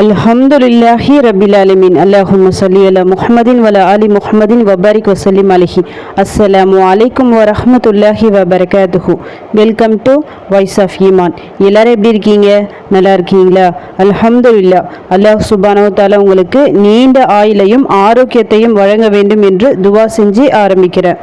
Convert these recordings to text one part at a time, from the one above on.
அல்ஹம்துலில்லாஹி ரபில் அலமின் அல்லாஹும் சொல்லி அலா முஹமதின் வல அலி முஹமதின் வபாரிக் வசலிம் அலிஹி அஸ்ஸலாம் வலைக்கும் வரஹமத்துல்லாஹி வபரகாத்துஹு வெல்கம் டு வாய்ஸ் ஆஃப் ஈமான் எல்லாரும் எப்படி இருக்கீங்க? நல்லா இருக்கீங்களா? அல்ஹம்துல்லா அல்லாஹ் சுபானவத்தால உங்களுக்கு நீண்ட ஆயுளையும் ஆரோக்கியத்தையும் வழங்க வேண்டும் என்று துவா செஞ்சு ஆரம்பிக்கிறேன்.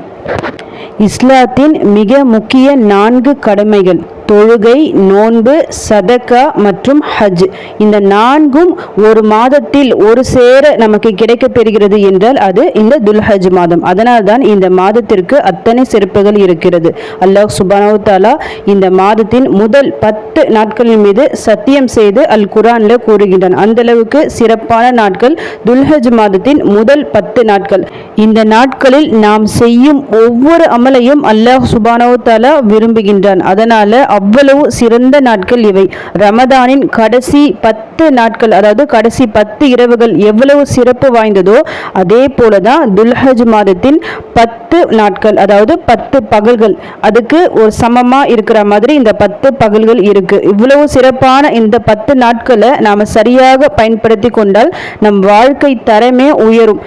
இஸ்லாத்தின் மிக முக்கிய நான்கு கடமைகள். தொழுகை நோன்பு சதக்கா மற்றும் ஹஜ். இந்த நான்கும் ஒரு மாதத்தில் ஒரு சேர நமக்கு கிடைக்கப் பெறுகிறது என்றால் அது இந்த துல்ஹஜ் மாதம். அதனால் தான் இந்த மாதத்திற்கு அத்தனை சிறப்புகள் இருக்கிறது. அல்லாஹ் சுபானவு தாலா இந்த மாதத்தின் முதல் பத்து நாட்களின் மீது சத்தியம் செய்து அல் குரான்ல கூறுகின்றான். அந்த அளவுக்கு சிறப்பான நாட்கள் துல்ஹஜ் மாதத்தின் முதல் பத்து நாட்கள். இந்த நாட்களில் நாம் செய்யும் ஒவ்வொரு அமலையும் அல்லாஹ் சுபானவு தாலா விரும்புகின்றான். அதனால அவ்வளவு சிறந்த நாட்கள் இவை. ரமதானின் கடைசி பத்து நாட்கள் அதாவது கடைசி பத்து இரவுகள் எவ்வளவு சிறப்பு வாய்ந்ததோ அதே போலதான் துல்ஹஜ் மாதத்தின் பத்து நாட்கள் அதாவது பத்து பகல்கள் அதுக்கு ஒரு சமமாக இருக்கிற மாதிரி இந்த பத்து பகல்கள் இருக்கு. இவ்வளவு சிறப்பான இந்த பத்து நாட்களை நாம் சரியாக பயன்படுத்தி கொண்டால் நம் வாழ்க்கை தரமே உயரும்.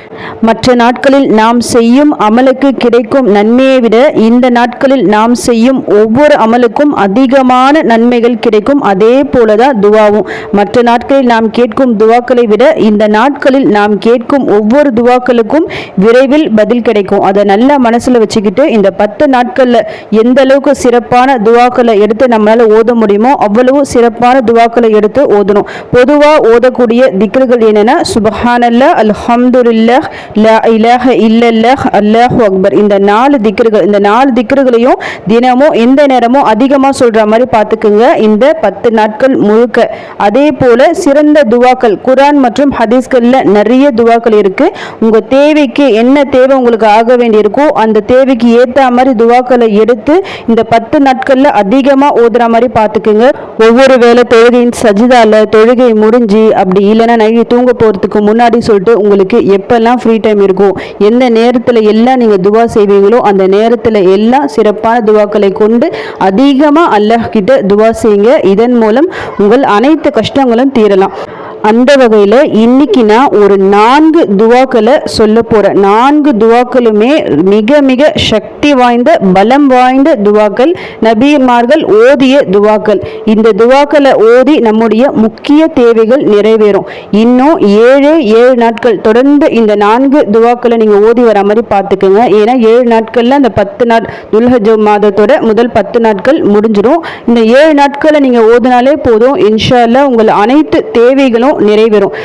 மற்ற நாட்களில் நாம் செய்யும் அமலுக்கு கிடைக்கும் நன்மையை விட இந்த நாட்களில் நாம் செய்யும் ஒவ்வொரு அமலுக்கும் அதிகமான நன்மைகள் கிடைக்கும். அதே போலதான் துவாவும். மற்ற நாட்களில் நாம் கேட்கும் துவாக்களை விட இந்த நாட்களில் நாம் கேட்கும் ஒவ்வொரு துவாக்களுக்கும் விரைவில் பதில் கிடைக்கும். அதை நல்லா மனசுல வச்சுக்கிட்டு இந்த பத்து நாட்களில் எந்த அளவுக்கு சிறப்பான துவாக்களை எடுத்து நம்மளால ஓத முடியுமோ அவ்வளவு சிறப்பான துவாக்களை எடுத்து ஓதணும். பொதுவாக ஓதக்கூடிய திக்ருகள் என்னென்னா சுபஹானல்ல அல்ஹம்துலில்லாஹ் லா இலாஹ இல்லல்லாஹ் அல்லாஹு அக்பர். இந்த நாலு திக்ருகள் இந்த நாலு திக்ருகளையும் தினமும் எந்த நேரமும் அதிகமாக சொல்கிற மாதிரி பார்த்துக்குங்க. இந்த பத்து நாட்கள் முழுக்க. அதே போல சிறந்த துவாக்கள் குரான் மற்றும் ஹதீஸ்களில் நிறைய துவாக்கள் இருக்குது உங்கள் தேவைக்கு என்ன தேவை உங்களுக்கு ஆக வேண்டியிருக்கோ அந்த தேவைக்கு ஏற்ற மாதிரி துவாக்களை எடுத்து இந்த பத்து நாட்களில் அதிகமாக ஓதுற மாதிரி பார்த்துக்குங்க ஒவ்வொரு வேளை தொழுகையின் சஜிதால தொழுகை முடிஞ்சு அப்படி இல்லைன்னா நைட்டு தூங்க போகிறதுக்கு முன்னாடி சொல்லிட்டு உங்களுக்கு எப்பெல்லாம் ஃப்ரீ டைம் இருக்கும் எந்த நேரத்தில் எல்லாம் நீங்கள் துவா செய்வீங்களோ அந்த நேரத்தில் எல்லாம் சிறப்பான துவாக்களை கொண்டு அதிகமாக அல்லாஹ் கிட்ட துவா செய்யுங்க. இதன் மூலம் உங்கள் அனைத்து கஷ்டங்களும் தீரலாம். அந்த வகையில் இன்னைக்கு நான் ஒரு நான்கு துவாக்களை சொல்ல போகிறேன் நான்கு துவாக்களுமே மிக மிக சக்தி வாய்ந்த பலம் வாய்ந்த துவாக்கள் நபிமார்கள் ஓதிய துவாக்கள். இந்த துவாக்களை ஓதி நம்முடைய முக்கிய தேவைகள் நிறைவேறும். இன்னும் ஏழு ஏழு நாட்கள் தொடர்ந்து இந்த நான்கு துவாக்களை நீங்கள் ஓதி வர மாதிரி பார்த்துக்குங்க. ஏன்னா ஏழு நாட்களில் அந்த பத்து நாள் துல்ஹஜ் மாதத்தோட முதல் பத்து நாட்கள் முடிஞ்சிடும் இந்த ஏழு நாட்களை நீங்கள் ஓதினாலே போதும். இன்ஷா உங்கள் அனைத்து தேவைகளும் நிறைவேறும்.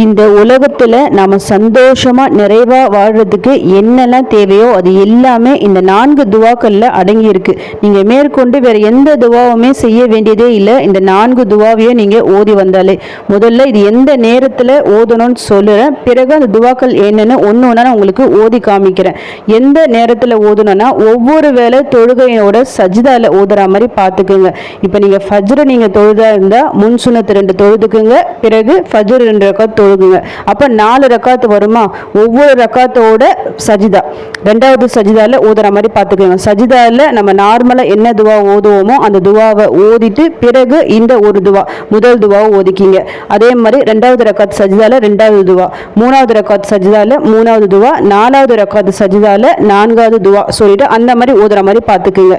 இந்த உலகத்தில் நம்ம சந்தோஷமா நிறைவா வாழ்றதுக்கு என்னெல்லாம் தேவையோ அது எல்லாமே இந்த நான்கு துவாக்கள்ல அடங்கி இருக்கு நீங்க மேற்கொண்டு வேற எந்த துவாவுமே செய்ய வேண்டியதே இல்லை. இந்த நான்கு துவாவையும் நீங்க ஓதி வந்தாலே. முதல்ல இது எந்த நேரத்தில் ஓதணும்னு சொல்லுறேன். பிறகு அந்த துவாக்கள் என்னென்னு ஒன்று ஒன்றா நான் உங்களுக்கு ஓதி காமிக்கிறேன். எந்த நேரத்தில் ஓதணும்னா ஒவ்வொரு வேளை தொழுகையோட சஜிதால ஓதுற மாதிரி பார்த்துக்குங்க. இப்போ நீங்கள் ஃபஜ்ரை நீங்கள் தொழுதா இருந்தால் முன் சுனத்து ரெண்டு தொழுதுக்குங்க. பிறகு ஃபஜர் ரெண்டு ரக்காத் தொழுகுங்க. அப்போ நாலு ரக்காத்து வருமா? ஒவ்வொரு ரக்காத்தோட சஜிதா. ரெண்டாவது சஜிதாவில் ஓதுற மாதிரி பார்த்துக்கோங்க சஜிதாவில் நம்ம நார்மலாக என்ன துவா ஓதுவோமோ அந்த துவாவை ஓதிட்டு பிறகு இந்த ஒரு துவா முதல் துவாவை ஓதிக்கிங்க. அதே மாதிரி ரெண்டாவது ரக்காத் சஜிதாவில் ரெண்டாவது துவா மூணாவது ரக்காத் சஜிதாவில் மூணாவது துவா நாலாவது ரக்காத் சஜிதாவில் நான்காவது துவா சொல்லிட்டு அந்த மாதிரி ஓதுற மாதிரி பார்த்துக்குங்க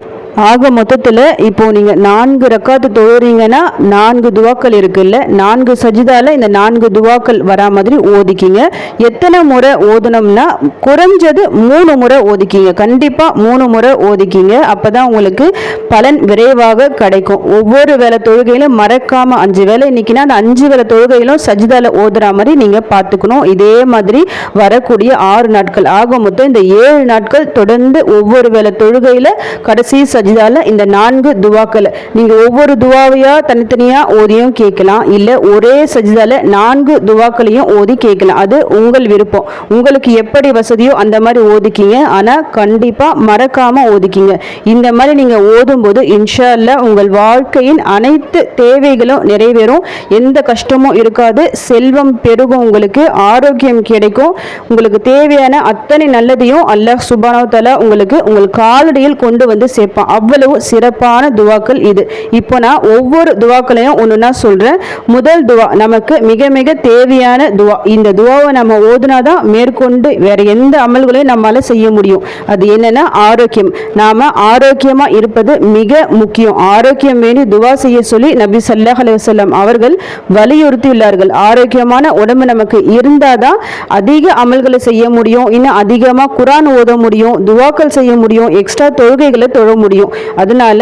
ஆக மொத்தத்தில் இப்போது நீங்கள் நான்கு ரக்காத்து தொழுறீங்கன்னா நான்கு துவாக்கள் இருக்குல்ல நான்கு சஜிதாவில் இந்த நான்கு துவாக்கள் வரா மாதிரி ஓதிக்கிங்க. எத்தனை முறை ஓதணும்னா குறைஞ்சது மூணு முறை ஓதிக்கிங்க. கண்டிப்பாக மூணு முறை ஓதிக்கிங்க. அப்போ தான் உங்களுக்கு பலன் விரைவாக கிடைக்கும். ஒவ்வொரு வேலை தொழுகையிலும் மறக்காமல் அஞ்சு வேலை இன்னைக்குன்னா அந்த அஞ்சு வேலை தொழுகையிலும் சஜிதாவில் ஓதுற மாதிரி நீங்கள் பார்த்துக்கணும். இதே மாதிரி வரக்கூடிய ஆறு நாட்கள். ஆக மொத்தம் இந்த ஏழு நாட்கள் தொடர்ந்து ஒவ்வொரு வேலை தொழுகையில் கடைசி சஜிதாவில் இந்த நான்கு துவாக்களை. நீங்கள் ஒவ்வொரு துவாவையாக தனித்தனியாக ஓதியும் கேட்கலாம். இல்லை ஒரே சஜிதாவில் நான்கு துவாக்களையும் ஓதி கேட்கலாம். அது உங்கள் விருப்பம். உங்களுக்கு எப்படி வசதியோ அந்த மாதிரி ஓதிக்கிங்க. ஆனால் கண்டிப்பாக மறக்காமல் ஓதிக்கிங்க. இந்த மாதிரி நீங்கள் ஓதும்போது இன்ஷா அல்லாஹ் உங்கள் வாழ்க்கையின் அனைத்து தேவைகளும் நிறைவேறும். எந்த கஷ்டமும் இருக்காது. செல்வம் பெருகும். உங்களுக்கு ஆரோக்கியம் கிடைக்கும். உங்களுக்கு தேவையான அத்தனை நல்லதையும் அல்லாஹ் சுபானோ தலா உங்களுக்கு உங்கள் காலடியில் கொண்டு வந்து சேர்ப்பான். அவ்வளவு சிறப்பான துவாக்கள் இது. இப்போ நான் ஒவ்வொரு துவாக்களையும் ஒன்றுனா சொல்கிறேன் முதல் துவா நமக்கு மிக மிக தேவையான துவா. இந்த துவாவை நம்ம ஓதுனா தான் மேற்கொண்டு வேற எந்த அமல்களையும் நம்மளால் செய்ய முடியும். அது என்னென்னா ஆரோக்கியம். நாம் ஆரோக்கியமாக இருப்பது மிக முக்கியம். ஆரோக்கியம் வேண்டி துவா செய்ய சொல்லி நபி சல்லாஹ் அலுவலம் அவர்கள் வலியுறுத்தியுள்ளார்கள். ஆரோக்கியமான உடம்பு நமக்கு இருந்தால் தான் அதிக அமல்களை செய்ய முடியும். இன்னும் அதிகமாக குரான் ஓத முடியும். துவாக்கள் செய்ய முடியும். எக்ஸ்ட்ரா தொழுகைகளை தொழ முடியும். அதனால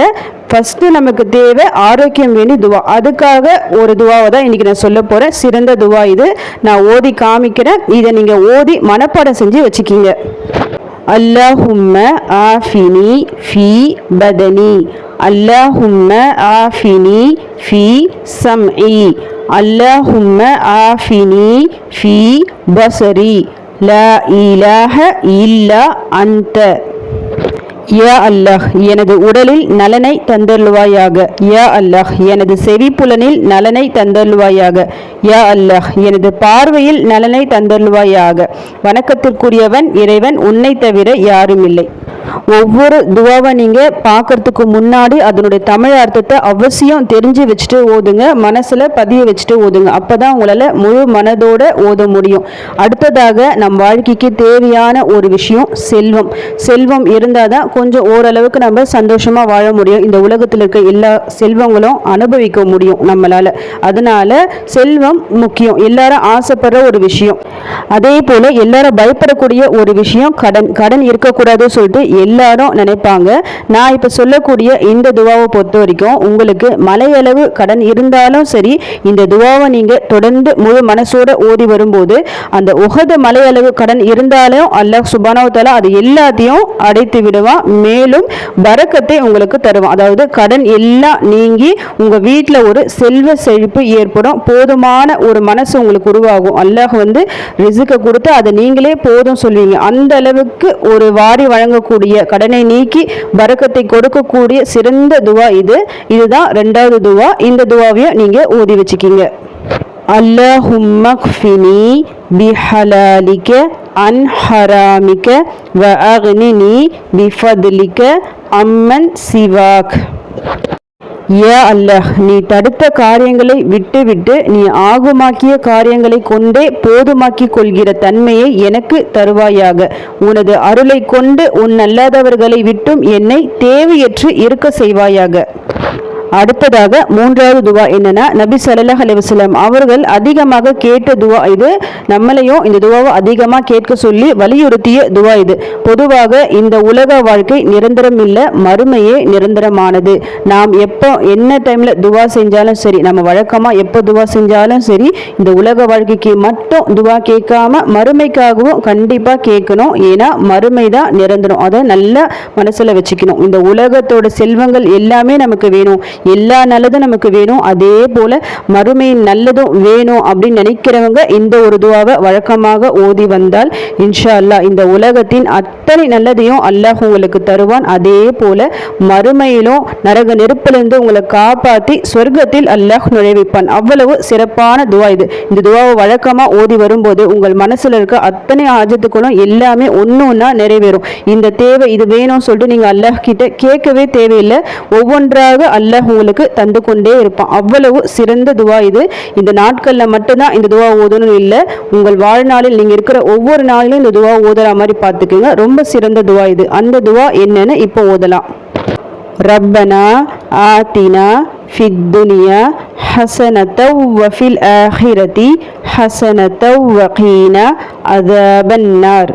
ஃபர்ஸ்ட் நமக்கு தேவை ஆரோக்கியம் வேண்டி துவா அதுக்காக ஒரு துவாவை தான் இன்னைக்கு நான் சொல்ல போறேன் சிறந்த துவா இது நான் ஓதி காமிக்கிறேன் இதை நீங்க ஓதி மனப்பாடம் செஞ்சு வச்சுக்கிங்க اللهم آفني في بدني اللهم آفني في سمعي اللهم آفني في بصري لا إله إلا أنت யா அல்லாஹ் எனது உடலில் நலனை தந்தருள்வாயாக. யா அல்லாஹ் எனது செவிப்புலனில் நலனை தந்தருள்வாயாக. யா அல்லாஹ் எனது பார்வையில் நலனை தந்தருள்வாயாக. வணக்கத்திற்குரியவன் இறைவன் உன்னை தவிர யாரும் இல்லை ஒவ்வொரு துவாவை நீங்கள் பார்க்கறதுக்கு முன்னாடி அதனுடைய தமிழ் அர்த்தத்தை அவசியம் தெரிஞ்சு வச்சுட்டு ஓதுங்க மனசில் பதிய வச்சுட்டு ஓதுங்க. அப்போ தான் உங்களால் முழு மனதோடு ஓத முடியும். அடுத்ததாக நம் வாழ்க்கைக்கு தேவையான ஒரு விஷயம் செல்வம். செல்வம் இருந்தால் தான் கொஞ்சம் ஓரளவுக்கு நம்ம சந்தோஷமாக வாழ முடியும். இந்த உலகத்தில் இருக்க எல்லா செல்வங்களும் அனுபவிக்க முடியும் நம்மளால். அதனால் செல்வம் முக்கியம். எல்லாரும் ஆசைப்படுற ஒரு விஷயம். அதே போல் எல்லாரும் பயப்படக்கூடிய ஒரு விஷயம் கடன். கடன் இருக்கக்கூடாதுன்னு சொல்லிட்டு எல்லாரும் நினைப்பாங்க. நான் இப்போ சொல்லக்கூடிய இந்த துவாவை பொறுத்த வரைக்கும் உங்களுக்கு மலையளவு கடன் இருந்தாலும் சரி இந்த துவாவை நீங்கள் தொடர்ந்து முழு மனசோட ஓதி வரும்போது அந்த உகத மலையளவு கடன் இருந்தாலும் அல்லாஹ் சுபானவத்தால அது எல்லாத்தையும் அடைத்து விடுவான் மேலும் வரக்கத்தை உங்களுக்கு தருவான். அதாவது கடன் எல்லாம் நீங்கி உங்கள் வீட்டில் ஒரு செல்வ செழிப்பு ஏற்படும். போதுமான ஒரு மனசு உங்களுக்கு உருவாகும். அல்லாஹ் வந்து ரிசுக்கை கொடுத்து அதை நீங்களே போதும் சொல்லுவீங்க அந்த அளவுக்கு ஒரு வாரி வழங்கக்கூடிய கடனை நீக்கி பரக்கத்தை கொடுக்கக்கூடிய சிறந்த துவா இது. இதுதான் ரெண்டாவது துவா. இந்த துவாவையும் நீங்க ஓதி வச்சுக்கிங்க. அல்லாஹும்மக்ஃபினி பிஹலாலிக்க அன் ஹராமிக்க வ அக்னினி பிஃபத்லிக்க அம்மன் சிவாக். யா அல்ல நீ தடுத்த காரியங்களை விட்டுவிட்டு நீ ஆகுமாக்கிய காரியங்களை கொண்டே போதுமாக்கிக் கொள்கிற தன்மையை எனக்கு தருவாயாக. உனது அருளை கொண்டு உன் அல்லாதவர்களை விட்டும் என்னை தேவையற்று இருக்க செய்வாயாக. அடுத்ததாக மூன்றாவது துவா என்னன்னா நபி சல்லாஹ் அலிவசலம் அவர்கள் அதிகமாக கேட்ட துவா இது. நம்மளையும் இந்த துவாவை அதிகமாக கேட்க சொல்லி வலியுறுத்திய துவா இது. பொதுவாக இந்த உலக வாழ்க்கை நிரந்தரம் இல்லை மறுமையே நிரந்தரமானது. நாம் எப்போ என்ன டைம்ல துவா செஞ்சாலும் சரி நம்ம வழக்கமாக எப்போ துவா செஞ்சாலும் சரி இந்த உலக வாழ்க்கைக்கு மட்டும் துவா கேட்காம மறுமைக்காகவும் கண்டிப்பாக கேட்கணும். ஏன்னா மறுமை தான் நிரந்தரம். அதை நல்லா மனசில் வச்சுக்கணும். இந்த உலகத்தோட செல்வங்கள் எல்லாமே நமக்கு வேணும். எல்லா நல்லதும் நமக்கு வேணும். அதே போல மறுமையின் நல்லதும் வேணும் அப்படின்னு நினைக்கிறவங்க இந்த ஒரு துவாவை வழக்கமாக ஓதி வந்தால் இன்ஷா அல்லாஹ் இந்த உலகத்தின் அத்தனை நல்லதையும் அல்லாஹ் உங்களுக்கு தருவான். அதே போல மறுமையிலும் நரக நெருப்பிலிருந்து உங்களை காப்பாற்றி சொர்க்கத்தில் அல்லாஹ் நுழைவிப்பான். அவ்வளவு சிறப்பான துவா இது. இந்த துவாவை வழக்கமாக ஓதி வரும்போது உங்கள் மனசில் இருக்க அத்தனை ஆஜத்துக்களும் எல்லாமே ஒன்று ஒன்றா நிறைவேறும். இந்த தேவை இது வேணும்னு சொல்லிட்டு நீங்கள் அல்லாஹ் கிட்ட கேட்கவே தேவையில்லை. ஒவ்வொன்றாக அல்லாஹ் உங்களுக்கு தந்து கொண்டே இருப்பான். அவ்வளவு சிறந்த துவா இது. இந்த நாட்களில் மட்டும்தான் இந்த துவா ஓதணும் இல்லை. உங்கள் வாழ்நாளில் நீங்கள் இருக்கிற ஒவ்வொரு நாளிலும் இந்த துவா ஓதுற மாதிரி பார்த்துக்கோங்க. ரொம்ப சிறந்த துவா இது. அந்த துவா என்னன்னு இப்போ ஓதலாம். ரப்பனா ஆத்தினா ஃபித்துனியா துனியா ஹசனத்தௌ வஃபில் ஆஹிரதி ஹசனத்தௌ வகீனா அதபன்னார்.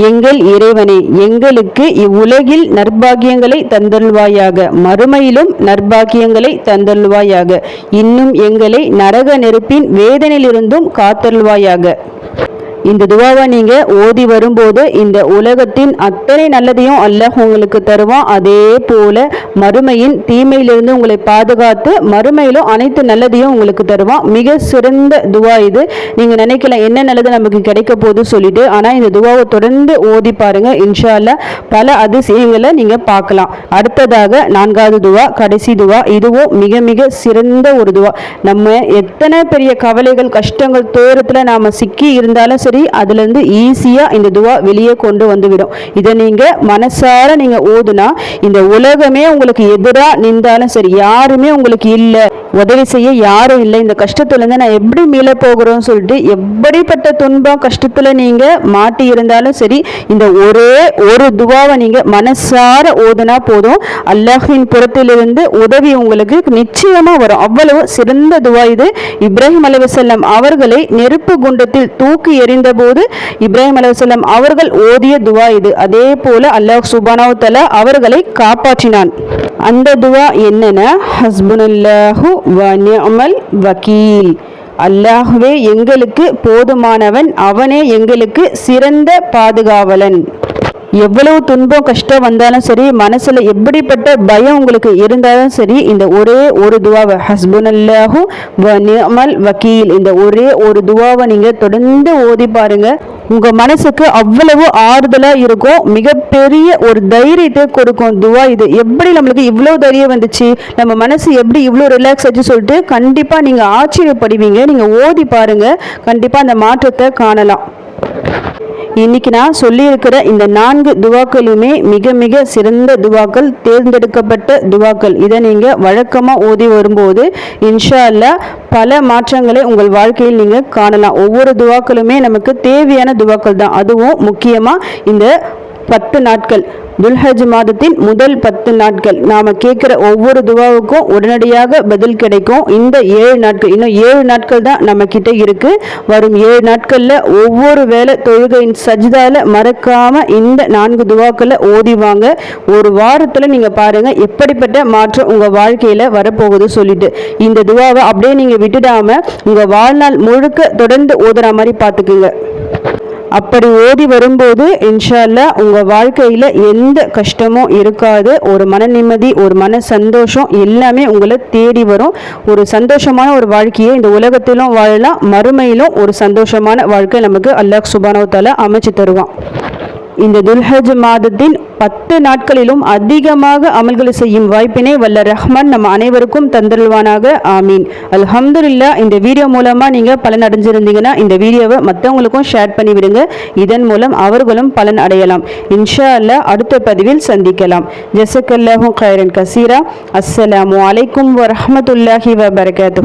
எங்கள் இறைவனே எங்களுக்கு இவ்வுலகில் நற்பாகியங்களை தந்தல்வாயாக மறுமையிலும் நற்பாகியங்களை தந்தல்வாயாக இன்னும் எங்களை நரக நெருப்பின் வேதனையிலிருந்தும் காத்தல்வாயாக இந்த துவாவை நீங்க ஓதி வரும்போது இந்த உலகத்தின் அத்தனை நல்லதையும் அல்லாஹ் உங்களுக்கு தருவான். அதே போல மறுமையின் தீமையிலிருந்து உங்களை பாதுகாத்து மறுமையிலும் அனைத்து நல்லதையும் உங்களுக்கு தருவான். மிக சிறந்த துவா இது. நீங்க நினைக்கலாம் என்ன நல்லது நமக்கு கிடைக்க போகுது சொல்லிட்டு. ஆனா இந்த துவாவை தொடர்ந்து ஓதி பாருங்க. இன்ஷா பல அதிசயங்களை நீங்க பார்க்கலாம். அடுத்ததாக நான்காவது துவா கடைசி துவா. இதுவும் மிக மிக சிறந்த ஒரு துவா. நம்ம எத்தனை பெரிய கவலைகள் கஷ்டங்கள் துயரத்துல நாம சிக்கி இருந்தாலும் சரி சரி அதுலேருந்து ஈஸியாக இந்த துவா வெளியே கொண்டு வந்துவிடும். இதை நீங்கள் மனசார நீங்கள் ஓதுனா இந்த உலகமே உங்களுக்கு எதிராக நின்றாலும் சரி யாருமே உங்களுக்கு இல்லை உதவி செய்ய யாரும் இல்லை இந்த கஷ்டத்துலேருந்து நான் எப்படி மீள போகிறோம்னு சொல்லிட்டு எப்படிப்பட்ட துன்பம் கஷ்டத்தில் நீங்கள் மாட்டி இருந்தாலும் சரி இந்த ஒரே ஒரு துவாவை நீங்கள் மனசார ஓதுனா போதும். அல்லாஹின் புறத்திலிருந்து உதவி உங்களுக்கு நிச்சயமாக வரும். அவ்வளவு சிறந்த துவா இது. இப்ராஹிம் அலுவலம் அவர்களை நெருப்பு குண்டத்தில் தூக்கி எறிந்தபோது இப்ராஹிம் அலுவலம் அவர்கள் ஓதிய துவா இது. அதே போல அல்லாஹ் சுபானாவு தலா அவர்களை காப்பாற்றினான். அந்த துவா என்னன்னா ஹஸ்புனல்லாஹு வ வக்கீல் அல்லாஹுவே எங்களுக்கு போதுமானவன் அவனே எங்களுக்கு சிறந்த பாதுகாவலன். எவ்வளவு துன்பம் கஷ்டம் வந்தாலும் சரி மனசில் எப்படிப்பட்ட பயம் உங்களுக்கு இருந்தாலும் சரி இந்த ஒரே ஒரு துவாவை ஹஸ்புனல்லாஹு வ வக்கீல் இந்த ஒரே ஒரு துவாவை நீங்கள் தொடர்ந்து ஓதி பாருங்க. உங்கள் மனசுக்கு அவ்வளவு ஆறுதலாக இருக்கும் மிகப்பெரிய ஒரு தைரியத்தை கொடுக்கும் துவா இது. எப்படி நம்மளுக்கு இவ்வளோ தைரியம் வந்துச்சு? நம்ம மனசு எப்படி இவ்வளோ ரிலாக்ஸ் ஆச்சு சொல்லிட்டு கண்டிப்பாக நீங்கள் ஆச்சரியப்படுவீங்க. நீங்கள் ஓதி பாருங்கள் கண்டிப்பாக அந்த மாற்றத்தை காணலாம். இன்னைக்கு நான் சொல்லியிருக்கிற இந்த நான்கு துவாக்களுமே மிக மிக சிறந்த துவாக்கள் தேர்ந்தெடுக்கப்பட்ட துவாக்கள். இதை நீங்கள் வழக்கமாக ஓதி வரும்போது இன்ஷா அல்லா பல மாற்றங்களை உங்கள் வாழ்க்கையில் நீங்கள் காணலாம். ஒவ்வொரு துவாக்களுமே நமக்கு தேவையான துவாக்கள் தான். அதுவும் முக்கியமாக இந்த பத்து நாட்கள். துல்ஹஜ் மாதத்தின் முதல் பத்து நாட்கள். நாம் கேட்குற ஒவ்வொரு துவாவுக்கும் உடனடியாக பதில் கிடைக்கும். இந்த ஏழு நாட்கள் இன்னும் ஏழு நாட்கள் தான் நம்ம கிட்ட இருக்கு. வரும் ஏழு நாட்களில் ஒவ்வொரு வேளை தொழுகையின் சஜிதால மறக்காம இந்த நான்கு துவாக்களை ஓதிவாங்க ஒரு வாரத்தில் நீங்கள் பாருங்க எப்படிப்பட்ட மாற்றம் உங்கள் வாழ்க்கையில் வரப்போகுது சொல்லிட்டு. இந்த துவாவை அப்படியே நீங்கள் விட்டுடாம உங்கள் வாழ்நாள் முழுக்க தொடர்ந்து ஓதுற மாதிரி பார்த்துக்குங்க. அப்படி ஓதி வரும்போது இன்ஷா உங்கள் வாழ்க்கையில் எந்த கஷ்டமும் இருக்காது. ஒரு மன நிம்மதி ஒரு மன சந்தோஷம் எல்லாமே உங்களை தேடி வரும். ஒரு சந்தோஷமான ஒரு வாழ்க்கையை இந்த உலகத்திலும் வாழலாம். மறுமையிலும் ஒரு சந்தோஷமான வாழ்க்கை நமக்கு அல்லாஹ் சுபானவ அமைச்சு தருவான். இந்த துல்ஹஜ் மாதத்தின் பத்து நாட்களிலும் அதிகமாக அமல்களை செய்யும் வாய்ப்பினை வல்ல ரஹ்மான் நம்ம அனைவருக்கும் தந்துருவானாக ஆமீன். அல்ஹம்துலில்லா இந்த வீடியோ மூலமாக நீங்கள் பலன் அடைஞ்சிருந்தீங்கன்னா இந்த வீடியோவை மற்றவங்களுக்கும் ஷேர் பண்ணி விடுங்க இதன் மூலம் அவர்களும் பலன் அடையலாம். இன்ஷா அல்லா அடுத்த பதிவில் சந்திக்கலாம். ஜசக்கல்லாஹும் கைரன் கசீரா. அஸ்ஸலாமு அலைக்கும் வரமத்துல்லாஹி வபரகாத்து